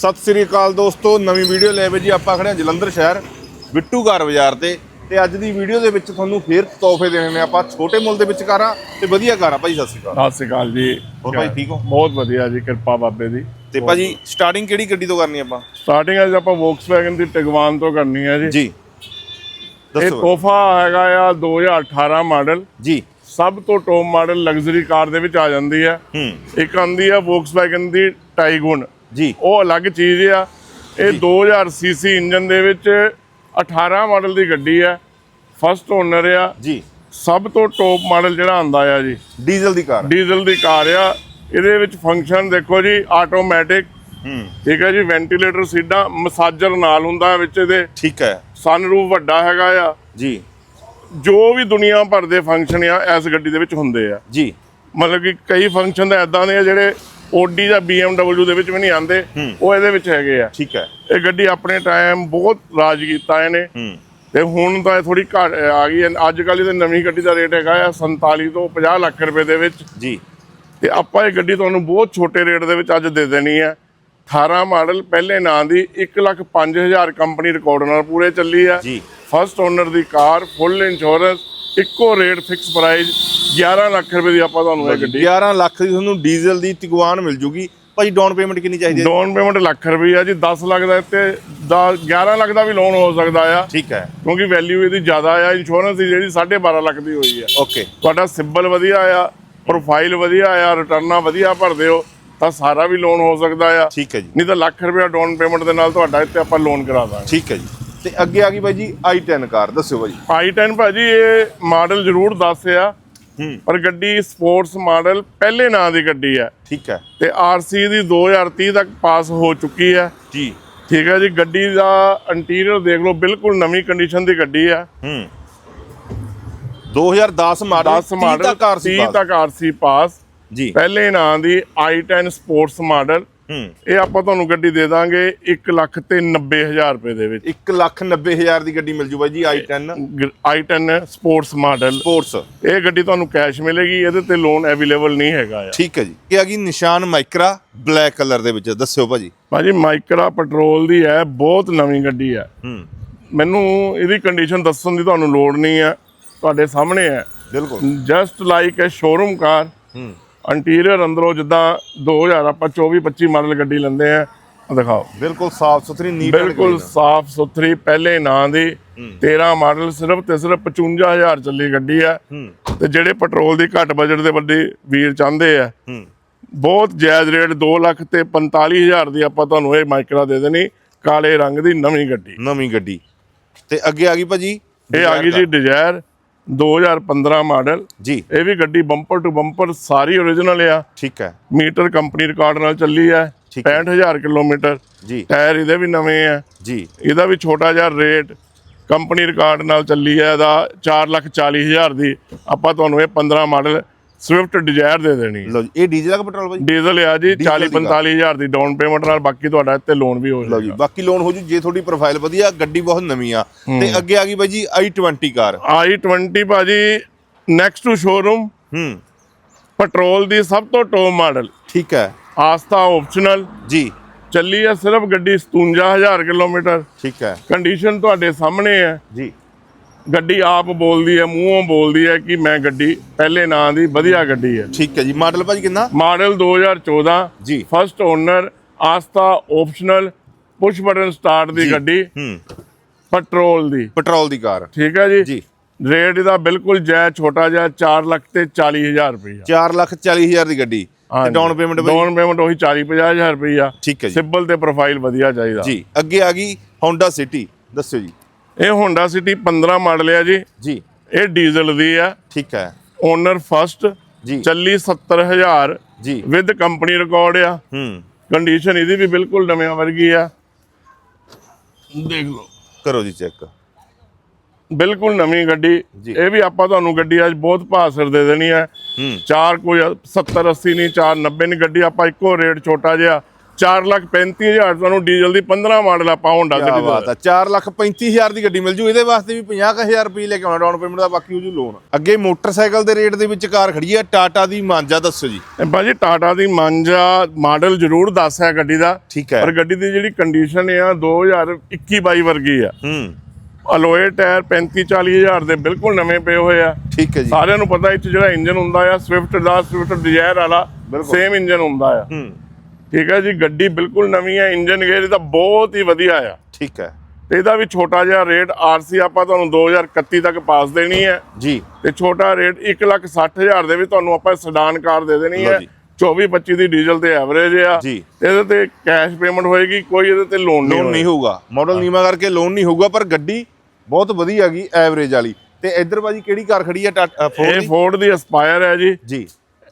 ਸਤਿ ਸ੍ਰੀ ਅਕਾਲ ਦੋਸਤੋ ਨਵੀਂ ਵੀਡੀਓ ਲੈ ਵੇ ਜੀ ਆਪਾਂ ਖੜੇ ਹਾਂ ਜਲੰਧਰ ਸ਼ਹਿਰ ਬਿੱਟੂ ਘਰ ਬਾਜ਼ਾਰ ਤੇ। ਤੇ ਅੱਜ ਦੀ ਵੀਡੀਓ ਦੇ ਵਿੱਚ ਤੁਹਾਨੂੰ ਫੇਰ ਤੋਹਫੇ ਦੇਣੇ ਨੇ ਆਪਾਂ ਛੋਟੇ ਮੁੱਲ ਦੇ ਵਿੱਚ ਕਾਰਾਂ ਤੇ ਵਧੀਆ ਕਾਰਾਂ ਭਾਈ ਸਤਿ ਸ੍ਰੀ ਅਕਾਲ। ਸਤਿ ਸ਼੍ਰੀ ਅਕਾਲ ਜੀ। ਹੋਰ ਭਾਈ ਠੀਕ ਹੋ? ਬਹੁਤ ਵਧੀਆ ਜੀ ਕਿਰਪਾ ਬਾਬੇ ਦੀ। ਤੇ ਭਾਜੀ ਸਟਾਰਟਿੰਗ ਕਿਹੜੀ ਗੱਡੀ ਤੋਂ ਕਰਨੀ ਆਪਾਂ? ਸਟਾਰਟਿੰਗ ਅੱਜ ਆਪਾਂ ਵੋਕਸਵੈਗਨ ਦੀ ਟਿਗਵਾਨ ਤੋਂ ਕਰਨੀ ਹੈ ਜੀ। ਜੀ। ਇਹ ਤੋਹਫਾ ਹੈਗਾ ਆ 2018 ਮਾਡਲ। ਜੀ। ਸਭ ਤੋਂ ਟੌਪ ਮਾਡਲ ਲਗਜ਼ਰੀ ਕਾਰ ਦੇ ਵਿੱਚ ਆ ਜਾਂਦੀ ਹੈ ਹੂੰ। ਇੱਕ ਆਂਦੀ ਆ ਵੋਕਸਵੈਗਨ ਦੀ ਟਾਈਗੁਨ ਜੀ। ਉਹ ਅਲੱਗ ਚੀਜ਼ ਆ। ਇਹ 2000 ਸੀਸੀ ਇੰਜਨ ਦੇ ਵਿੱਚ 18 ਮਾਡਲ ਦੀ ਗੱਡੀ ਹੈ ਫਸਟ ਓਨਰ ਆ। ਜੀ। ਸਭ ਤੋਂ ਟੌਪ ਮਾਡਲ ਜਿਹੜਾ ਆਂਦਾ ਆ ਜੀ। ਡੀਜ਼ਲ ਦੀ ਕਾਰ। ਡੀਜ਼ਲ ਦੀ ਕਾਰ ਆ। ਇਹਦੇ ਵਿੱਚ ਫੰਕਸ਼ਨ ਦੇਖੋ ਜੀ ਆਟੋਮੈਟਿਕ ਹੂੰ। ਠੀਕ ਹੈ ਜੀ ਵੈਂਟੀਲੇਟਰ ਸੀਟਾਂ ਮਸਾਜਰ ਨਾਲ ਹੁੰਦਾ ਵਿੱਚ ਇਹਦੇ। ਠੀਕ ਹੈ। ਸਨਰੂਫ ਵੱਡਾ ਹੈਗਾ ਆ। ਜੀ। ਜੋ ਵੀ ਦੁਨੀਆ ਭਰ ਦੇ ਫੰਕਸ਼ਨ ਆ ਇਸ ਗੱਡੀ ਦੇ ਵਿੱਚ ਹੁੰਦੇ ਆ। ਜੀ। ਮਤਲਬ ਕਿ ਕਈ ਫੰਕਸ਼ਨ ਤਾਂ ਐਦਾਂ ਦੇ ਆ ਜਿਹੜੇ Audi ਜਾਂ BMW ਦੇ ਵਿੱਚ ਵੀ ਨਹੀਂ ਆਉਂਦੇ। ਉਹ ਇਹਦੇ ਵਿੱਚ ਹੈਗੇ ਆ। ਠੀਕ ਹੈ। ਇਹ ਗੱਡੀ ਆਪਣੇ ਟਾਈਮ ਬਹੁਤ ਰਾਜ ਕੀਤਾ ਇਹਨੇ। ਤੇ ਹੁਣ ਤਾਂ ਥੋੜੀ ਘੱਟ ਆ ਗਈ ਹੈ। ਅੱਜ ਕੱਲ੍ਹ ਇਹਦੇ ਨਵੀਂ ਗੱਡੀ ਦਾ ਰੇਟ ਹੈਗਾ ਆ 47 ਤੋਂ 50 ਲੱਖ ਰੁਪਏ ਦੇ ਵਿੱਚ। ਜੀ। ਤੇ ਆਪਾਂ ਇਹ ਗੱਡੀ ਤੁਹਾਨੂੰ ਬਹੁਤ ਛੋਟੇ ਰੇਟ ਦੇ ਵਿੱਚ ਅੱਜ ਦੇ ਦੇਣੀ ਹੈ। 18 ਮਾਡਲ ਪਹਿਲੇ ਨਾਂ ਦੀ 1 ਲੱਖ 5000 ਕੰਪਨੀ ਰਿਕਾਰਡ ਨਾਲ ਪੂਰੇ ਚੱਲੀ ਹੈ। ਜੀ। ਫਸਟ ਓਨਰ ਦੀ ਕਾਰ ਫੁੱਲ ਇੰਸ਼ੋਰੈਂਸ ਇੱਕੋ ਰੇਟ ਫਿਕਸ ਪ੍ਰਾਈਸ 11 ਲੱਖ ਰੁਪਏ ਦੀ ਆਪਾਂ ਤੁਹਾਨੂੰ ਇਹ ਗੱਡੀ 11 ਲੱਖ ਦੀ ਤੁਹਾਨੂੰ ਡੀਜ਼ਲ ਦੀ ਤਿਗਵਾਨ ਮਿਲ ਜੂਗੀ। ਭਾਜੀ ਡਾਊਨ ਪੇਮੈਂਟ ਕਿੰਨੀ ਚਾਹੀਦੀ ਹੈ? ਡਾਊਨ ਪੇਮੈਂਟ ਲੱਖ ਰੁਪਏ ਆ ਜੀ 10 ਲੱਖ ਦਾ ਤੇ 11 ਲੱਖ ਦਾ ਵੀ ਲੋਨ ਹੋ ਸਕਦਾ ਆ। ਠੀਕ ਹੈ। ਕਿਉਂਕਿ ਵੈਲਿਊ ਇਹਦੀ ਜ਼ਿਆਦਾ ਆ ਇੰਸ਼ੋਰੈਂਸ ਦੀ ਜਿਹੜੀ 12.5 ਲੱਖ ਦੀ ਹੋਈ ਆ। ਓਕੇ ਤੁਹਾਡਾ ਸਿਬਲ ਵਧੀਆ ਆ ਪ੍ਰੋਫਾਈਲ ਵਧੀਆ ਆ ਰਿਟਰਨਾਂ ਵਧੀਆ ਭਰਦੇ ਹੋ ਤਾਂ ਸਾਰਾ ਵੀ ਲੋਨ ਹੋ ਸਕਦਾ ਆ। ਠੀਕ ਹੈ ਜੀ। ਨਹੀਂ ਤਾਂ ਲੱਖ ਰੁਪਏ ਡਾਊਨ ਪੇਮੈਂਟ ਦੇ ਨਾਲ ਤੁਹਾਡਾ ਇੱਥੇ ਆਪਾਂ ਲੋਨ ਕਰਾ ਦਾਂਗੇ। ਠੀਕ ਹੈ ਜੀ। ਤੇ ਅੱਗੇ ਆ ਗਈ ਬਾਈ ਜੀ i10 ਕਾਰ ਦੱਸਿਓ ਬਾਈ। i10 ਭਾਜੀ ਇਹ ਮਾਡਲ ਜ਼ਰੂਰ ਦੱਸ ਆ ਪਰ ਗੱਡੀ ਸਪੋਰਟਸ ਮਾਡਲ ਪਹਿਲੇ ਨਾਂ ਦੀ ਗੱਡੀ ਹੈ। ਠੀਕ ਹੈ। ਤੇ ਆਰਸੀ ਦੀ 2030 ਤੱਕ ਪਾਸ ਹੋ ਚੁੱਕੀ ਹੈ। ਜੀ। ਠੀਕ ਹੈ ਜੀ ਗੱਡੀ ਦਾ ਇੰਟੀਰੀਅਰ ਦੇਖ ਲਓ ਬਿਲਕੁਲ ਨਵੀਂ ਕੰਡੀਸ਼ਨ ਦੀ ਗੱਡੀ ਹੈ। ਹੂੰ। 2010 ਮਾਡਲ 10 ਮਾਡਲ ਤੱਕ ਕਾਰ ਸੀ 30 ਤੱਕ ਆਰਸੀ ਪਾਸ। ਜੀ। ਪਹਿਲੇ ਨਾਂ ਦੀ i10 ਸਪੋਰਟਸ ਮਾਡਲ। ਇਹ ਆਪਾਂ ਤੁਹਾਨੂੰ ਗੱਡੀ ਦੇ ਦਾਂਗੇ 1 ਲੱਖ ਤੇ 90000 ਰੁਪਏ ਦੇ ਵਿੱਚ। 1 ਲੱਖ 90 ਹਜ਼ਾਰ ਦੀ ਗੱਡੀ ਮਿਲ ਜੂ ਬਾਈ ਜੀ i10 i10 sports model. Sports. ਇਹ ਗੱਡੀ ਤੁਹਾਨੂੰ ਕੈਸ਼ ਮਿਲੇਗੀ ਇਹਦੇ ਤੇ ਲੋਨ ਅਵੇਲੇਬਲ ਨਹੀਂ ਹੈਗਾ ਆ। ਠੀਕ ਹੈ ਜੀ। ਇਹ ਆ ਗਈ ਨਿਸ਼ਾਨ ਮਾਈਕਰਾ ਬਲੈਕ ਕਲਰ ਦੇ ਵਿੱਚ ਦੱਸਿਓ ਭਾਜੀ। ਭਾਜੀ ਮਾਈਕਰਾ ਪੈਟਰੋਲ ਦੀ ਹੈ ਬਹੁਤ ਨਵੀਂ ਗੱਡੀ ਹੈ। ਹੂੰ। ਮੈਨੂੰ ਇਹਦੀ ਕੰਡੀਸ਼ਨ ਦੱਸਣ ਦੀ ਤੁਹਾਨੂੰ ਲੋੜ ਨਹੀਂ ਹੈ ਤੁਹਾਡੇ ਸਾਹਮਣੇ ਹੈ। ਬਿਲਕੁਲ। Just like a showroom car ਹੂੰ। ਇੰਟੀਰੀਅਰ ਅੰਦਰੋਂ ਜਿੱਦਾਂ 2000 ਆਪਾਂ 24 25 ਮਾਡਲ ਗੱਡੀ ਲੈਂਦੇ ਆ। ਦਿਖਾਓ। ਬਿਲਕੁਲ ਸਾਫ਼ ਸੁਥਰੀ ਨੀਟ ਬਿਲਕੁਲ ਸਾਫ਼ ਸੁਥਰੀ ਪਹਿਲੇ ਨਾਂ ਦੀ। 13 ਮਾਡਲ ਸਿਰਫ ਤੇ ਸਿਰਫ 55000 ਚੱਲੀ ਗੱਡੀ ਹੂੰ। ਤੇ ਜਿਹੜੇ ਪੈਟਰੋਲ ਦੀ ਘੱਟ ਬਜਟ ਦੇ ਵੱਡੇ ਵੀਰ ਚਾਹੁੰਦੇ ਆ। ਬਹੁਤ ਜਾਇਜ਼ ਰੇਟ 2 ਲੱਖ ਤੇ 45000 ਦੀ ਆਪਾਂ ਤੁਹਾਨੂੰ ਇਹ ਮਾਈਕਰਾ ਦੇ ਦੇਣੀ। ਕਾਲੇ ਰੰਗ ਦੀ ਨਵੀਂ ਗੱਡੀ। ਨਵੀਂ ਗੱਡੀ। ਤੇ ਅੱਗੇ ਆ ਗਈ ਭਾਜੀ ਇਹ ਆ ਗਈ ਜੀ ਡਿਜ਼ਾਇਰ 2015 ਮਾਡਲ। ਜੀ। ਇਹ ਵੀ ਗੱਡੀ ਬੰਪਰ ਟੂ ਬੰਪਰ ਸਾਰੀ ਓਰੀਜਨਲ ਆ। ਠੀਕ ਹੈ। ਮੀਟਰ ਕੰਪਨੀ ਰਿਕਾਰਡ ਨਾਲ ਚੱਲੀ ਹੈ। 65000 ਕਿਲੋਮੀਟਰ। ਜੀ। ਟਾਇਰ ਇਹਦੇ ਵੀ ਨਵੇਂ ਆ। ਜੀ। ਇਹਦਾ ਵੀ ਛੋਟਾ ਜਿਹਾ ਰੇਟ ਕੰਪਨੀ ਰਿਕਾਰਡ ਨਾਲ ਚੱਲੀ ਹੈ। ਇਹਦਾ 440000 ਦੀ ਆਪਾਂ ਤੁਹਾਨੂੰ ਇਹ 15 ਮਾਡਲ ਸਵਿਫਟ ਡਿਜ਼ਾਇਰ ਦੇ ਦੇਣੀ। ਲਓ ਜੀ ਇਹ ਡੀਜ਼ਲ ਦਾ ਪੈਟਰੋਲ ਭਾਜੀ ਡੀਜ਼ਲ ਆ ਜੀ ਡੀਜ਼ਲ 40 ਦੀ 45000 ਦੀ ਡਾਊਨ ਪੇਮੈਂਟ ਨਾਲ ਬਾਕੀ ਤੁਹਾਡਾ ਇੱਥੇ ਲੋਨ ਵੀ ਹੋ ਲਓ ਜੀ ਬਾਕੀ ਲੋਨ ਹੋ ਜੂ ਜੇ ਤੁਹਾਡੀ ਪ੍ਰੋਫਾਈਲ ਵਧੀਆ ਗੱਡੀ ਬਹੁਤ ਨਵੀਂ ਆ। ਤੇ ਅੱਗੇ ਆ ਗਈ ਬਾਈ ਜੀ i20 ਕਾਰ। I20 ਭਾਜੀ ਨੈਕਸਟ ਟੂ ਸ਼ੋਰੂਮ ਹੂੰ। ਪੈਟਰੋਲ ਦੀ ਸਭ ਤੋਂ ਟੌਪ ਮਾਡਲ ਠੀਕ ਹੈ। ਆਸਤਾ ਆਪਸ਼ਨਲ ਜੀ। ਚੱਲੀ ਹੈ ਸਿਰਫ ਗੱਡੀ 57000 ਕਿਲੋਮੀਟਰ। ਠੀਕ ਹੈ। ਕੰਡੀਸ਼ਨ ਤੁਹਾਡੇ ਸਾਹਮਣੇ ਹੈ। ਜੀ। ਗੱਡੀ ਆਪ ਬੋਲਦੀ ਹੈ ਮੂੰਹੋਂ ਬੋਲਦੀ ਹੈ ਕਿ ਮੈਂ ਗੱਡੀ ਪਹਿਲੇ ਨਾਂ ਦੀ ਵਧੀਆ ਗੱਡੀ ਹੈ। ਠੀਕ ਹੈ ਜੀ। ਮਾਡਲ ਭਾਜੀ ਕਿੰਨਾ? ਮਾਡਲ 2014 ਜੀ। First owner Asta optional push button start ਦੀ। ਗੱਡੀ। ਹੂੰ। ਪੈਟਰੋਲ ਦੀ। ਪੈਟਰੋਲ ਦੀ ਕਾਰ। ਠੀਕ ਹੈ ਜੀ? ਜੀ। ਰੇਟ ਇਹਦਾ ਬਿਲਕੁਲ ਜੈ ਛੋਟਾ ਜਿਹਾ 4 ਲੱਖ ਤੇ 40000 ਰੁਪਈਆ। 4 ਲੱਖ 40 ਹਜ਼ਾਰ ਦੀ ਗੱਡੀ। ਤੇ ਡਾਊਨ ਪੇਮੈਂਟ ਡਾਊਨ ਪੇਮੈਂਟ ਉਹੀ 40 50000 ਰੁਪਈਆ। ਠੀਕ ਹੈ ਜੀ। ਸਿੰਬਲ ਤੇ ਪ੍ਰੋਫਾਈਲ ਵਧੀਆ ਚਾਹੀਦਾ। ਜੀ। ਅੱਗੇ ਆ ਗਈ Honda City ਦੱਸਿਓ ਜੀ। ਇਹ ਹੋਂਡਾ ਸਿਟੀ 15 ਮਾਡਲ ਹੈ ਜੀ। ਜੀ। ਇਹ ਡੀਜ਼ਲ ਦੀ ਆ। ਠੀਕ ਹੈ। ਓਨਰ ਫਸਟ ਜੀ। ਚੱਲੀ 70000 ਜੀ। ਵਿਦ ਕੰਪਨੀ ਰਿਕਾਰਡ ਆ। ਹੂੰ। ਕੰਡੀਸ਼ਨ ਇਹਦੀ ਵੀ ਬਿਲਕੁਲ ਨਵੇਂ ਵਰਗੀ ਆ। ਦੇਖ। ਲਓ ਕਰੋ ਜੀ ਚੈੱਕ ਬਿਲਕੁਲ ਨਵੀਂ ਗੱਡੀ। ਇਹ ਵੀ ਆਪਾਂ ਤੁਹਾਨੂੰ ਗੱਡੀ ਅੱਜ ਬਹੁਤ ਭਾਅ ਦੇ ਦੇਣੀ ਹੈ ਹੂੰ। ਚਾਰ ਕੋਈ 70 80 ਨਹੀਂ 4 90 ਨਹੀਂ ਗੱਡੀ ਆਪਾਂ ਇੱਕੋ ਰੇਟ ਛੋਟਾ ਜਿਹਾ 435000 ਤੁਹਾਨੂੰ ਡੀਜ਼ਲ ਦੀ 15 ਮਾਡਲ ਆਪਾਂ ਹੋਂਡਾ ਸਿਟੀ ਬਾਤ ਆ 4 ਲੱਖ 35000 ਦੀ ਗੱਡੀ ਮਿਲ ਜੂ ਇਹਦੇ ਵਾਸਤੇ ਵੀ 50000 ਰੁਪਏ ਲੈ ਕੇ ਆਉਣਾ ਡਾਊਨ ਪੇਮੈਂਟ ਦਾ ਬਾਕੀ ਹੋ ਜੂ ਲੋਨ ਅੱਗੇ ਮੋਟਰਸਾਈਕਲ ਦੇ ਰੇਟ ਦੇ ਵਿੱਚ ਕਾਰ ਖੜੀ ਹੈ ਟਾਟਾ ਦੀ ਮਾਂਜਾ ਦੱਸੋ ਜੀ। ਭਾਜੀ ਟਾਟਾ ਦੀ ਮਾਂਜਾ ਮਾਡਲ ਜ਼ਰੂਰ ਦੱਸ ਹੈ ਗੱਡੀ ਦਾ। ਠੀਕ ਹੈ। ਪਰ ਗੱਡੀ ਦੀ ਜਿਹੜੀ ਕੰਡੀਸ਼ਨ ਆ 2021 22 ਵਰਗੀ ਆ। ਹੂੰ। ਅਲੋਏ ਟਾਇਰ 35 40000 ਦੇ ਬਿਲਕੁਲ ਨਵੇਂ ਪਏ ਹੋਏ ਆ। ਠੀਕ ਹੈ ਜੀ। ਸਾਰਿਆਂ ਨੂੰ ਪਤਾ 'ਚ ਜਿਹੜਾ ਇੰਜਨ ਹੁੰਦਾ ਆ ਸਵਿਫਟ ਦਾ ਸਵਿਫਟ ਡਿਜ਼ਾਇਰ ਵਾਲਾ। ਸੇਮ ਇੰਜਨ ਹੁੰਦਾ ਆ। ਹੂੰ। ਠੀਕ ਹੈ ਜੀ ਗੱਡੀ ਬਿਲਕੁਲ ਨਵੀਂ ਹੈ ਇੰਜਨ ਗੇਅਰ ਇਹਦਾ ਬਹੁਤ ਹੀ ਵਧੀਆ ਆ। ਠੀਕ ਹੈ। ਤੇ ਇਹਦਾ ਵੀ ਛੋਟਾ ਜਿਹਾ ਰੇਟ ਆਰਸੀ ਆਪਾਂ ਤੁਹਾਨੂੰ 2031 ਤੱਕ ਪਾਸ ਦੇਣੀ ਹੈ। ਜੀ। ਤੇ ਛੋਟਾ ਰੇਟ 160000 ਦੇ ਵੀ ਤੁਹਾਨੂੰ ਆਪਾਂ ਸਡਾਨ ਕਾਰ ਦੇ ਦੇਣੀ ਹੈ। ਜੀ। 24 25 ਦੀ ਡੀਜ਼ਲ ਤੇ ਐਵਰੇਜ ਆ। ਜੀ। ਇਹਦੇ ਤੇ ਕੈਸ਼ ਪੇਮੈਂਟ ਹੋਏਗੀ ਕੋਈ ਇਹਦੇ ਤੇ ਲੋਨ ਨਹੀਂ ਹੋਊਗਾ। ਮਾਡਲ ਨੀਮਾ ਕਰਕੇ ਲੋਨ ਨਹੀਂ ਹੋਊਗਾ ਪਰ ਗੱਡੀ ਬਹੁਤ ਵਧੀਆ ਹੈਗੀ ਐਵਰੇਜ ਵਾਲੀ। ਤੇ ਇੱਧਰ ਬਾਜੀ ਕਿਹੜੀ ਕਾਰ ਖੜੀ ਹੈ ਇਹ ਫੋਰਡ ਦੀ ਅਸਪਾਇਰ ਹੈ ਜੀ। ਜੀ।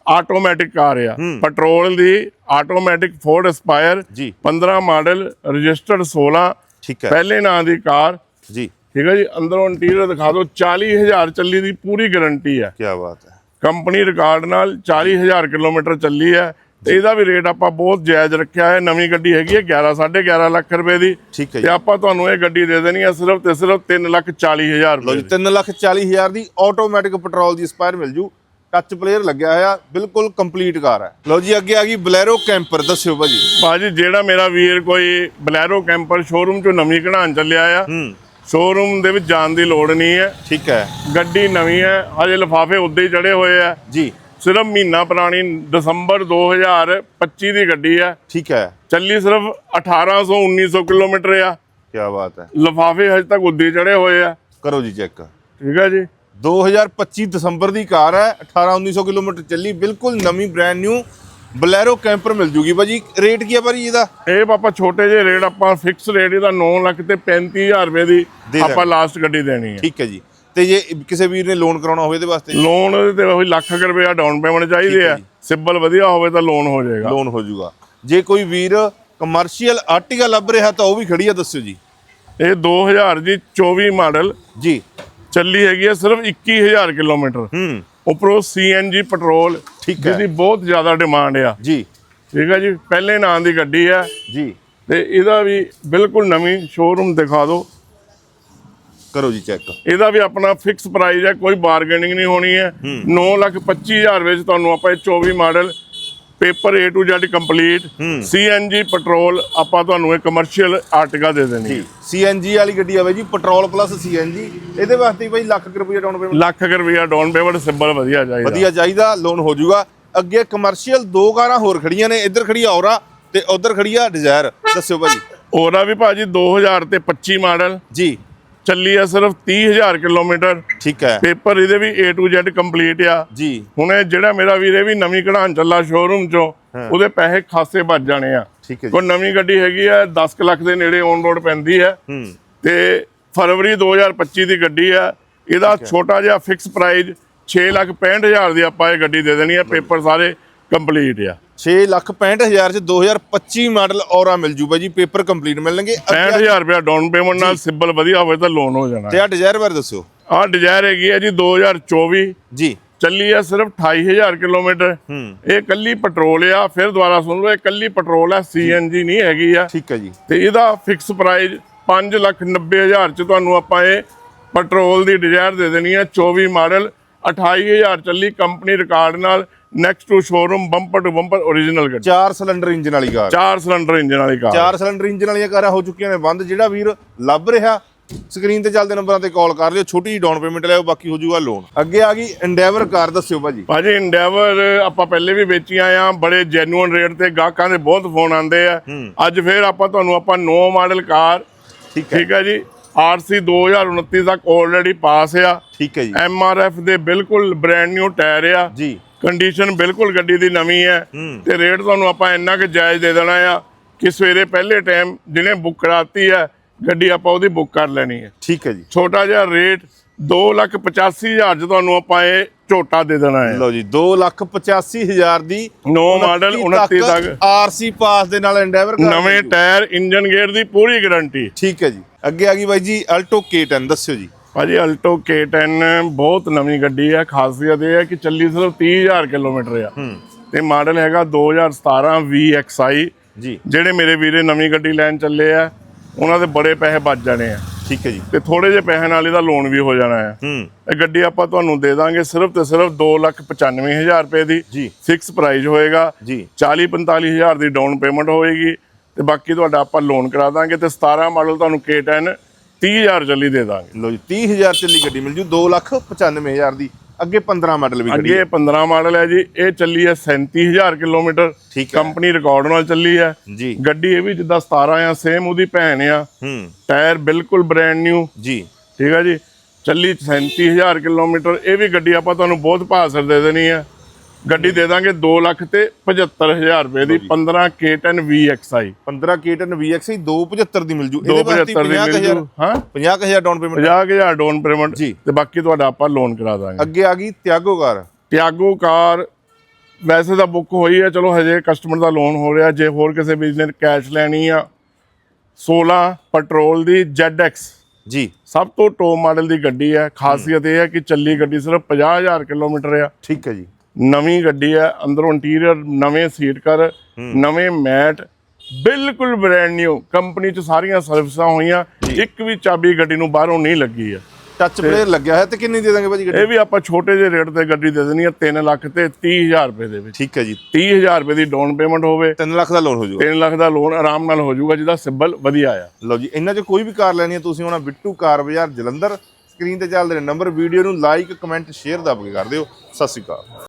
ਆਟੋਮੈਟਿਕ ਕਾਰ ਆ। ਪੈਟਰੋਲ ਦੀ ਆਟੋਮੈਟਿਕ ਫੋਰਡ ਅਸਪਾਇਰ ਜੀ। 15 ਮਾਡਲ ਰਜਿਸਟਰਡ 16 ਠੀਕ ਹੈ। ਪਹਿਲੇ ਨਾਂ ਦੀ ਕਾਰ। ਜੀ। ਠੀਕ ਹੈ ਜੀ ਅੰਦਰੋਂ ਇੰਟੀਰੀਅਰ ਦਿਖਾ ਦਿਓ 40000 ਚੱਲੀ ਦੀ ਪੂਰੀ ਗਾਰੰਟੀ ਹੈ। ਕੀ ਬਾਤ ਹੈ। ਕੰਪਨੀ ਰਿਕਾਰਡ ਨਾਲ 40000 ਕਿਲੋਮੀਟਰ ਚੱਲੀ ਹੈ। ਤੇ ਇਹਦਾ ਵੀ ਰੇਟ ਆਪਾਂ ਬਹੁਤ ਜਾਇਜ਼ ਰੱਖਿਆ ਹੈ। ਨਵੀਂ ਗੱਡੀ ਹੈਗੀ ਹੈ 11 11.5 ਲੱਖ ਰੁਪਏ ਦੀ। ਠੀਕ ਹੈ ਤੇ ਆਪਾਂ ਤੁਹਾਨੂੰ ਇਹ ਗੱਡੀ ਦੇ ਦੇਣੀ ਹੈ ਸਿਰਫ ਤੇ ਸਿਰਫ 3 ਲੱਖ 40 ਹਜ਼ਾਰ ਰੁਪਏ ਜੀ 3 ਲੱਖ 40 ਹਜ਼ਾਰ ਦੀ ਆਟੋਮੈਟਿਕ ਪੈਟਰੋਲ ਦੀ ਸਪਾਇਰ ਮਿਲ ਜੂ। ਟੱਚ ਪਲੇਅਰ ਲੱਗਿਆ ਹੋਇਆ ਬਿਲਕੁਲ ਕੰਪਲੀਟ ਕਾਰ ਹੈ। ਲਓ ਜੀ ਅੱਗੇ ਆ ਗਈ ਬਲੈਰੋ ਕੈਂਪਰ ਦੱਸਿਓ ਭਾਜੀ। ਬਾਜੀ ਜਿਹੜਾ ਮੇਰਾ ਵੀਰ ਕੋਈ ਬਲੈਰੋ ਕੈਂਪਰ ਸ਼ੋਰੂਮ ਚੋਂ ਨਵੀਂ ਕਢਾਉਣ ਚੱਲਿਆ ਆ ਹੂੰ। ਸ਼ੋਰੂਮ ਦੇ ਵਿੱਚ ਜਾਣ ਦੀ ਲੋੜ ਨਹੀਂ ਹੈ। ਠੀਕ ਹੈ। ਗੱਡੀ ਨਵੀਂ ਹੈ ਹਜੇ ਲਿਫਾਫੇ ਉੱਦੇ ਹੀ ਚੜੇ ਹੋਏ ਆ। ਜੀ। ਸਿਰਫ ਮਹੀਨਾ ਪੁਰਾਣੀ ਦਸੰਬਰ 2025 ਦੀ ਗੱਡੀ ਹੈ। ਠੀਕ ਹੈ। ਚੱਲੀ ਸਿਰਫ 1800 1900 ਕਿਲੋਮੀਟਰ ਆ। ਕੀ ਬਾਤ ਹੈ। ਲਿਫਾਫੇ ਹਜੇ ਤੱਕ ਉੱਦੇ ਚੜੇ ਹੋਏ ਆ। ਕਰੋ ਜੀ ਚੈੱਕ। ਠੀਕ ਹੈ ਜੀ। 2025 ਦਸੰਬਰ ਦੀ ਕਾਰ ਹੈ 18 1900 ਕਿਲੋਮੀਟਰ ਚੱਲੀ ਬਿਲਕੁਲ ਨਵੀਂ ਬ੍ਰਾਂਡ ਨਿਊ ਬਲੈਰੋ ਕੈਂਪਰ ਮਿਲ ਜੂਗੀ ਭਾਜੀ। ਰੇਟ ਕੀ ਹੈ ਭਾਜੀ ਇਹਦਾ? ਇਹ ਪਾਪਾ ਛੋਟੇ ਜਿਹੇ ਰੇਟ ਆਪਾਂ ਫਿਕਸ ਰੇਟ ਇਹਦਾ 9 ਲੱਖ ਤੇ 35000 ਰੁਪਏ ਦੀ ਆਪਾਂ ਲਾਸਟ ਗੱਡੀ ਦੇਣੀ ਹੈ। ਠੀਕ ਹੈ ਜੀ। ਤੇ ਜੇ ਕਿਸੇ ਵੀਰ ਨੇ ਲੋਨ ਕਰਾਉਣਾ ਹੋਵੇ ਇਹਦੇ ਵਾਸਤੇ? ਲੋਨ ਤੇ ਉਹੀ ਲੱਖ ਰੁਪਏ ਡਾਊਨ ਪੇਮੈਂਟ ਚਾਹੀਦੇ ਆ। ਸਿਬਲ ਵਧੀਆ ਹੋਵੇ ਤਾਂ ਲੋਨ ਹੋ ਜਾਏਗਾ। ਲੋਨ ਹੋ ਜਾਊਗਾ ਜੇ ਕੋਈ ਵੀਰ ਕਮਰਸ਼ੀਅਲ ਆਰਟੀਕਾ ਲੱਭ ਰਿਹਾ ਤਾਂ ਉਹ ਵੀ ਖੜੀ ਆ ਦੱਸਿਓ ਜੀ। ਇਹ 2000 ਦੀ 24 ਮਾਡਲ ਜੀ। ਚੱਲੀ ਹੈਗੀ ਹੈ ਸਿਰਫ 21000 ਕਿਲੋਮੀਟਰ। ਹੂੰ। ਉੱਪਰੋਂ ਸੀਐਨਜੀ ਪੈਟਰੋਲ ਠੀਕ ਹੈ। ਜਿਹਦੀ ਬਹੁਤ ਜ਼ਿਆਦਾ ਡਿਮਾਂਡ ਆ। ਜੀ। ਠੀਕ ਹੈ ਜੀ ਪਹਿਲੇ ਨਾਂ ਦੀ ਗੱਡੀ ਹੈ ਜੀ। ਤੇ ਇਹਦਾ ਵੀ ਬਿਲਕੁਲ ਨਵੀਂ ਸ਼ੋਰੂਮ ਦਿਖਾ ਦਿਓ। ਕਰੋ ਜੀ ਚੈੱਕ ਇਹਦਾ ਵੀ ਆਪਣਾ ਫਿਕਸ ਪ੍ਰਾਈਸ ਹੈ ਕੋਈ ਬਾਰਗੇਨਿੰਗ ਨਹੀਂ ਹੋਣੀ ਹੈ। 9 ਲੱਖ 25 ਹਜ਼ਾਰ ਵਿੱਚ ਤੁਹਾਨੂੰ ਆਪਾਂ ਇਹ 24 model paper A to Z complete CNG petrol ਆਪਾਂ ਤੁਹਾਨੂੰ ਇਹ ਕਮਰਸ਼ੀਅਲ ਆਰਟਿਕਾ ਦੇ ਦੇਣੀ ਸੀਐਨਜੀ ਵਾਲੀ ਗੱਡੀ ਆ ਬਾਈ ਜੀ ਪੈਟਰੋਲ ਪਲੱਸ ਸੀਐਨਜੀ ਇਹਦੇ ਵਾਸਤੇ ਬਾਈ ਲੱਖ ਰੁਪਏ ਡਾਊਨ ਪੇਮੈਂਟ ਲੱਖ ਰੁਪਈਆ ਡਾਊਨ ਪੇਮੈਂਟ ਸਿੰਬਲ ਵਧੀਆ ਚਾਹੀਦਾ। ਵਧੀਆ ਚਾਹੀਦਾ ਲੋਨ ਹੋ ਜਾਊਗਾ। ਅੱਗੇ ਕਮਰਸ਼ੀਅਲ ਦੋ ਕਾਰਾਂ ਹੋਰ ਖੜੀਆਂ ਨੇ ਇੱਧਰ ਖੜੀ ਔਰਾ ਤੇ ਉਧਰ ਖੜੀ ਆ ਡਿਜ਼ਾਇਰ ਦੱਸਿਓ ਭਾਜੀ। ਉਹਦਾ ਵੀ ਭਾਜੀ 2000 ਤੇ 25 ਮਾਡਲ ਜੀ। ਚੱਲੀ ਆ ਸਿਰਫ 30000 ਕਿਲੋਮੀਟਰ। ਠੀਕ ਹੈ। ਪੇਪਰ ਇਹਦੇ ਵੀ A to Z ਕੰਪਲੀਟ ਆ। ਜੀ। ਹੁਣ ਇਹ ਜਿਹੜਾ ਮੇਰਾ ਵੀਰ ਇਹ ਵੀ ਨਵੀਂ ਕਢਾਣ ਚੱਲਾ ਸ਼ੋਰੂਮ ਚੋਂ ਉਹਦੇ ਪੈਸੇ ਖਾਸੇ ਬਚ ਜਾਣੇ ਆ। ਠੀਕ ਹੈ ਜੀ। ਕੋਈ ਨਵੀਂ ਗੱਡੀ ਹੈਗੀ ਆ 10 ਕੁ ਲੱਖ ਦੇ ਨੇੜੇ ਔਨ ਰੋਡ ਪੈਂਦੀ ਹੈ। ਹੂੰ। ਤੇ ਫਰਵਰੀ 2025 ਦੀ ਗੱਡੀ ਆ। ਇਹਦਾ ਛੋਟਾ ਜਿਹਾ ਫਿਕਸ ਪ੍ਰਾਈਸ 6 ਲੱਖ 65000 ਦੀ ਆਪਾਂ ਇਹ ਗੱਡੀ ਦੇ ਦੇਣੀ ਆ। ਪੇਪਰ ਸਾਰੇ ਕੰਪਲੀਟ ਆ। 6 ਲੱਖ 65000 ਚ 2025 ਮਾਡਲ ਔਰਾ ਮਿਲ ਜੂ ਬਾਈ ਜੀ ਪੇਪਰ ਕੰਪਲੀਟ ਮਿਲਣਗੇ। ਅੱਗੇ 65000 ਰੁਪਇਆ ਡਾਊਨ ਪੇਮੈਂਟ ਨਾਲ ਸਿਬਲ ਵਧੀਆ ਹੋਵੇ ਤਾਂ ਲੋਨ ਹੋ ਜਾਣਾ। ਤੇ ਆ ਡਿਜ਼ਾਇਰ ਬਾਰੇ ਦੱਸਿਓ। ਆਹ ਡਿਜ਼ਾਇਰ ਹੈਗੀ ਹੈ ਜੀ 2024 ਜੀ। ਚੱਲੀ ਆ ਸਿਰਫ 28000 ਕਿਲੋਮੀਟਰ। ਇਹ ਕੱਲੀ ਪੈਟਰੋਲ ਆ ਫਿਰ ਦੁਬਾਰਾ ਸੁਣ ਲਓ ਇਹ ਕੱਲੀ ਪੈਟਰੋਲ ਆ ਸੀਐਨਜੀ ਨਹੀਂ ਹੈਗੀ ਆ। ਠੀਕ ਹੈ ਜੀ। ਤੇ ਇਹਦਾ ਫਿਕਸ ਪ੍ਰਾਈਸ 590000 ਚ ਤੁਹਾਨੂੰ ਆਪਾਂ ਇਹ ਪੈਟਰੋਲ ਦੀ ਡਿਜ਼ਾਇਰ ਦੇ ਦੇਣੀ ਆ 24 ਮਾਡਲ। 28000 ਚੱਲੀ ਕੰਪਨੀ ਰਿਕਾਰਡ ਨਾਲ next to showroom bumper to bumper original ਗੱਡੀ। ਚਾਰ ਸਿਲੰਡਰ ਇੰਜਨ ਵਾਲੀ ਕਾਰ। ਚਾਰ ਸਿਲੰਡਰ ਇੰਜਨ ਵਾਲੀ ਕਾਰ। ਚਾਰ ਸਿਲੰਡਰ ਇੰਜਨ ਵਾਲੀਆਂ ਕਾਰਾਂ ਹੋ ਚੁੱਕੀਆਂ ਨੇ ਬੰਦ। ਜਿਹੜਾ ਵੀਰ ਲੱਭ ਰਿਹਾ ਸਕਰੀਨ ਤੇ ਚੱਲਦੇ ਨੰਬਰਾਂ ਤੇ ਕਾਲ ਕਰ ਲਿਓ। ਛੋਟੀ ਡਾਊਨ ਪੇਮੈਂਟ ਲਿਓ ਬਾਕੀ ਹੋ ਜਾਊਗਾ ਲੋਨ ਅੱਗੇ ਆ ਗਈ ਐਂਡੇਵਰ ਕਾਰ ਦੱਸਿਓ ਭਾਜੀ। ਭਾਜੀ ਇੰਡੈਵਰ ਆਪਾਂ ਪਹਿਲੇ ਵੀ ਵੇਚੀਆਂ ਆ ਬੜੇ ਜੈਨੂਅਨ ਰੇਟ ਤੇ ਗਾਹਕਾਂ ਦੇ ਬਹੁਤ ਫੋਨ ਆਉਂਦੇ ਆ। ਅੱਜ ਫੇਰ ਆਪਾਂ ਤੁਹਾਨੂੰ ਆਪਾਂ ਨੋ ਮਾਡਲ ਕਾਰ ਠੀਕ ਹੈ ਜੀ। ਆਰਸੀ 2029 ਤੱਕ ਆਲਰੇਡੀ ਪਾਸ ਆ। ਠੀਕ ਹੈ ਜੀ। ਐਮਆਰਐਫ ਦੇ ਬਿਲਕੁਲ ਬ੍ਰੈਂਡ ਨਿਊ ਟਾਇਰ ਆ। ਜੀ। ਕੰਡੀਸ਼ਨ ਬਿਲਕੁਲ ਗੱਡੀ ਦੀ ਨਵੀਂ ਹੈ। ਤੇ ਰੇਟ ਤੁਹਾਨੂੰ ਆਪਾਂ ਇੰਨਾ ਕਿ ਜਾਇਜ਼ ਦੇ ਦੇਣਾ ਆ ਕਿ ਸਵੇਰੇ ਪਹਿਲੇ ਟਾਈਮ ਜਿਹਨੇ ਬੁੱਕ ਕਰਾਤੀ ਹੈ ਗੱਡੀ ਆਪਾਂ ਉਹਦੀ ਬੁੱਕ ਕਰ ਲੈਣੀ ਹੈ। ਠੀਕ ਹੈ ਜੀ। ਛੋਟਾ ਜਿਹਾ ਰੇਟ 285000 ਚ ਤੁਹਾਨੂੰ ਆਪਾਂ ਇਹ ਝੋਟਾ ਦੇ ਦੇਣਾ ਹੈ। ਲਓ ਜੀ 285000 ਦੀ ਨੋ ਮਾਡਲ 29 ਤੱਕ। ਆਰਸੀ ਪਾਸ ਦੇ ਨਾਲ ਐਂਡੇਵਰ ਕਾਰ ਨਵੇਂ। ਟਾਇਰ ਇੰਜਨ ਗੇਅਰ ਦੀ ਪੂਰੀ ਗਾਰੰਟੀ ਠੀਕ ਹੈ ਜੀ। ਅੱਗੇ ਆ ਗਈ ਬਾਈ ਜੀ ਅਲਟੋ K10 ਦੱਸਿਓ ਜੀ। ਭਾਜੀ ਅਲਟੋ K10 ਬਹੁਤ ਨਵੀਂ ਗੱਡੀ ਹੈ। ਖਾਸੀਅਤ ਇਹ ਹੈ ਕਿ ਚੱਲੀ ਸਿਰਫ 30000 ਕਿਲੋਮੀਟਰ ਆ। ਤੇ ਮਾਡਲ ਹੈਗਾ 2017 VXI ਜੀ। ਜਿਹੜੇ ਮੇਰੇ ਵੀਰੇ ਨਵੀਂ ਗੱਡੀ ਲੈਣ ਚੱਲੇ ਆ ਉਹਨਾਂ ਦੇ ਬੜੇ ਪੈਸੇ ਬਚ ਜਾਣੇ ਆ। ਠੀਕ ਹੈ ਜੀ। ਤੇ ਥੋੜੇ ਜਿਹੇ ਪੈਸੇ ਨਾਲ ਇਹਦਾ ਲੋਨ ਵੀ ਹੋ ਜਾਣਾ ਆ। ਹੂੰ। ਇਹ ਗੱਡੀ ਆਪਾਂ ਤੁਹਾਨੂੰ ਦੇ ਦਾਂਗੇ ਸਿਰਫ ਤੇ ਸਿਰਫ 295000 ਰੁਪਏ ਦੀ। ਜੀ। ਫਿਕਸ ਪ੍ਰਾਈਸ ਹੋਏਗਾ। ਜੀ। 40 45000 ਦੀ ਡਾਊਨ ਪੇਮੈਂਟ ਹੋਏਗੀ। ਤੇ ਬਾਕੀ ਤੁਹਾਡਾ ਆਪਾਂ ਲੋਨ ਕਰਾ ਦਾਂਗੇ ਤੇ 17 ਮਾਡਲ ਤੁਹਾਨੂੰ K10 30000 ਚੱਲੀ ਦੇ ਦਾਂਗੇ। ਲਓ ਜੀ 30000 ਚੱਲੀ ਗੱਡੀ ਮਿਲ ਜੂ 295000 ਦੀ। ਅੱਗੇ 15 ਮਾਡਲ ਵੀ ਗੱਡੀ ਅੱਗੇ 15 ਮਾਡਲ ਹੈ ਜੀ ਇਹ ਚੱਲੀ ਹੈ 37000 ਕਿਲੋਮੀਟਰ। ਕੰਪਨੀ ਰਿਕਾਰਡ ਨਾਲ ਚੱਲੀ ਹੈ। ਜੀ। ਗੱਡੀ ਇਹ ਵੀ ਜਿੱਦਾਂ 17 ਆ ਸੇਮ ਉਹਦੀ ਭੈਣ ਆ। ਹੂੰ। ਟਾਇਰ ਬਿਲਕੁਲ ਬ੍ਰੈਂਡ ਨਿਊ ਜੀ। ਠੀਕ ਹੈ ਜੀ ਚੱਲੀ 37000 ਕਿਲੋਮੀਟਰ ਇਹ ਵੀ ਗੱਡੀ ਆਪਾਂ ਤੁਹਾਨੂੰ ਬਹੁਤ ਭਾਸਰ ਦੇ ਦੇਣੀ ਹੈ। ਗੱਡੀ ਦੇ ਦਾਂਗੇ 2 ਲੱਖ ਤੇ 75000 ਰੁਪਏ ਦੀ 15 K10 VXI 15 K10 VXI 275 ਦੀ ਮਿਲ ਜੂ। 275 ਦੀ ਮਿਲ ਜੂ। ਹਾਂ। 50000 ਡਾਊਨ ਪੇਮੈਂਟ 50000 ਡਾਊਨ ਪੇਮੈਂਟ ਜੀ। ਤੇ ਬਾਕੀ ਤੁਹਾਡਾ ਆਪਾਂ ਲੋਨ ਕਰਾ ਦਾਂਗੇ। ਅੱਗੇ ਆ ਗਈ ਤਿਆਗੋ ਕਾਰ। ਟਿਆਗੋ ਕਾਰ ਵੈਸੇ ਤਾਂ ਬੁੱਕ ਹੋਈ ਹੈ ਚਲੋ ਹਜੇ ਕਸਟਮਰ ਦਾ ਲੋਨ ਹੋ ਰਿਹਾ। ਜੇ ਹੋਰ ਕਿਸੇ ਬਿਜ਼ਨਸ ਕੈਸ਼ ਲੈਣੀ ਆ 16 ਪੈਟਰੋਲ ਦੀ ZX ਜੀ। ਸਭ ਤੋਂ ਟੌਪ ਮਾਡਲ ਦੀ ਗੱਡੀ ਹੈ। ਖਾਸੀਅਤ ਇਹ ਹੈ ਕਿ ਚੱਲੀ ਗੱਡੀ ਸਿਰਫ 50000 ਕਿਲੋਮੀਟਰ ਆ। ਠੀਕ ਹੈ ਜੀ। ਨਵੀਂ ਗੱਡੀ ਹੈ ਅੰਦਰੋਂ ਇੰਟੀਰੀਅਰ ਨਵੇਂ ਸੀਟ ਕਰ ਨਵੇਂ ਮੈਟ ਬਿਲਕੁਲ ਬ੍ਰੈਂਡ ਨਿਊ ਕੰਪਨੀ ਚ ਸਾਰੀਆਂ ਸਰਵਿਸਾਂ ਹੋਈਆਂ ਇੱਕ ਵੀ ਚਾਬੀ ਗੱਡੀ ਨੂੰ ਬਾਹਰੋਂ ਨਹੀਂ ਲੱਗੀ ਹੈ ਟੱਚ ਪਲੇਅਰ ਲੱਗਿਆ ਹੈ ਤੇ ਕਿੰਨੀ ਦੇ ਦਾਂਗੇ ਭਾਜੀ ਗੱਡੀ? ਇਹ ਵੀ ਆਪਾਂ ਛੋਟੇ ਜਿਹੇ ਰੇਟ ਤੇ ਗੱਡੀ ਦੇ ਦੇਣੀ ਹੈ 3 ਲੱਖ ਤੇ 30000 ਰੁਪਏ ਦੇ ਵਿੱਚ। ਠੀਕ ਹੈ ਜੀ। 30000 ਰੁਪਏ ਦੀ ਡਾਊਨ ਪੇਮੈਂਟ ਹੋਵੇ 3 ਲੱਖ ਦਾ ਲੋਨ ਹੋ ਜਾਊਗਾ। 3 ਲੱਖ ਦਾ ਲੋਨ ਆਰਾਮ ਨਾਲ ਹੋ ਜਾਊਗਾ ਜਿਹਦਾ ਸਿਬਲ ਵਧੀਆ ਆ। ਲਓ ਜੀ ਇਹਨਾਂ 'ਚ ਕੋਈ ਵੀ ਕਾਰ ਲੈਣੀ ਹੈ ਤੁਸੀਂ ਉਹਨਾਂ ਬਿੱਟੂ ਕਾਰ ਬਾਜ਼ਾਰ ਜਲੰਧਰ। ਸਕਰੀਨ ਤੇ ਚੱਲਦੇ ਨੇ ਨੰਬਰ ਵੀਡੀਓ ਨੂੰ ਲਾਈਕ ਕਮੈਂਟ ਸ਼ੇਅਰ ਦੱਬ ਕੇ ਕਰ ਦਿਓ। ਸਤਿ ਸ਼੍ਰੀ ਅਕਾਲ।